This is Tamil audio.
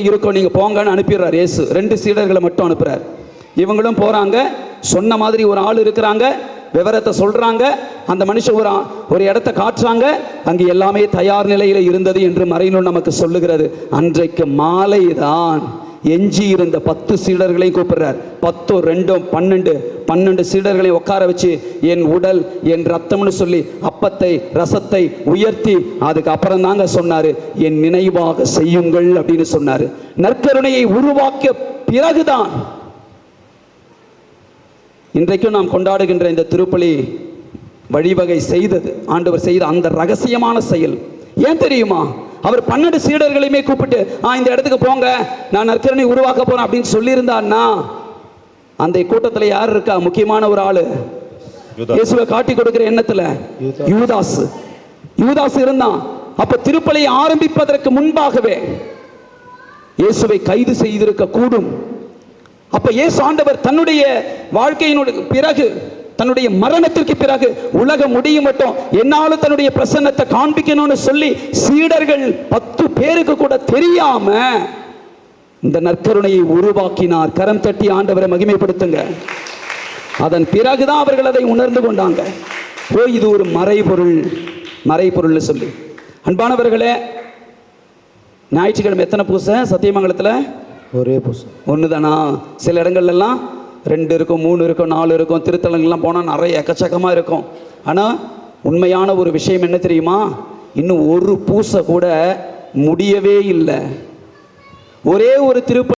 இருக்கும் நீங்க போங்கன்னு அனுப்பிடுறார் இயேசு. ரெண்டு சீடர்களை மட்டும் அனுப்புறார். இவங்களும் போறாங்க. சொன்ன மாதிரி ஒரு ஆள் இருக்கிறாங்க. விவரத்தை சொல்றாங்க. அந்த மனுஷன் ஒரு ஒரு இடத்த காட்டுறாங்க. அங்கு எல்லாமே தயார் நிலையில இருந்தது என்று மறைநூல் நமக்கு சொல்லுகிறது. அன்றைக்கு மாலை தான் எஞ்சி இருந்த பத்து சீடர்களையும் கூப்பிடுறார். பத்தோ ரெண்டோ பன்னெண்டு பன்னெண்டு சீடர்களை உட்கார வச்சு என் உடல் என் ரத்தம்னு சொல்லி அப்பத்தை ரசத்தை உயர்த்தி அதுக்கு அப்புறம் தாங்க சொன்னாரு என் நினைவாக செய்யுங்கள் அப்படின்னு சொன்னாரு. நற்கருணையை உருவாக்கிய பிறகுதான் இன்றைக்கும் நாம் கொண்டாடுகின்ற இந்த திருப்பலி வழிவகை செய்தது. ஆண்டவர் செய்த அந்த ரகசியமான செயல். ஏன் தெரியுமா? அவர் பன்னெண்டு சீடர்களையுமே கூப்பிட்டு ஆ இந்த இடத்துக்கு போங்க. நான் நற்கரணை உருவாக்க போறேன் அப்படின்னு சொல்லியிருந்தான்னா அந்த கூட்டத்தில் யார் இருக்கா? முக்கியமான ஒரு ஆளு. இயேசுவை காட்டி கொடுக்கிற எண்ணத்துல யூதாஸ். யூதாஸ். இருந்தான். அப்ப திருப்பலியை ஆரம்பிப்பதற்கு முன்பாகவே இயேசுவை கைது செய்திருக்க கூடும். அப்ப இயேசு ஆண்டவர் தன்னுடைய வாழ்க்கையினுடைய பிறகு தன்னுடைய மரணத்திற்கு பிறகு உலகம் முடியும் மட்டும் என்னாலும் தன்னுடைய பிரசன்னத்தை காண்பிக்கணும்னு சொல்லி சீடர்கள் பத்து பேருக்கு கூட தெரியாம இந்த நற்கருணையை உருவாக்கினார். கரம் தட்டி ஆண்டவரை மகிமைப்படுத்துங்க. அதன் பிறகுதான் அவர்கள் அதை உணர்ந்து கொண்டாங்க. ஓ இது ஒரு மறைபொருள். மறைபொருள்னு சொல்லி. அன்பானவர்களே ஞாயிற்றுக்கிழமை எத்தனை பூசை? சத்தியமங்கலத்தில்? ஒரே புதுசு ஒன்று தானா சில இடங்கள்லாம் ரெண்டு இருக்கும் மூணு இருக்கும் நாலு இருக்கும் திருத்தலங்கள்லாம் போனால் நிறைய எக்கச்சக்கமாக இருக்கும். ஆனால் உண்மையான ஒரு விஷயம் என்ன தெரியுமா? இன்னும் ஒரு பூசை கூட முடியவே இல்லை. ஒரே ஒரு திருப்ப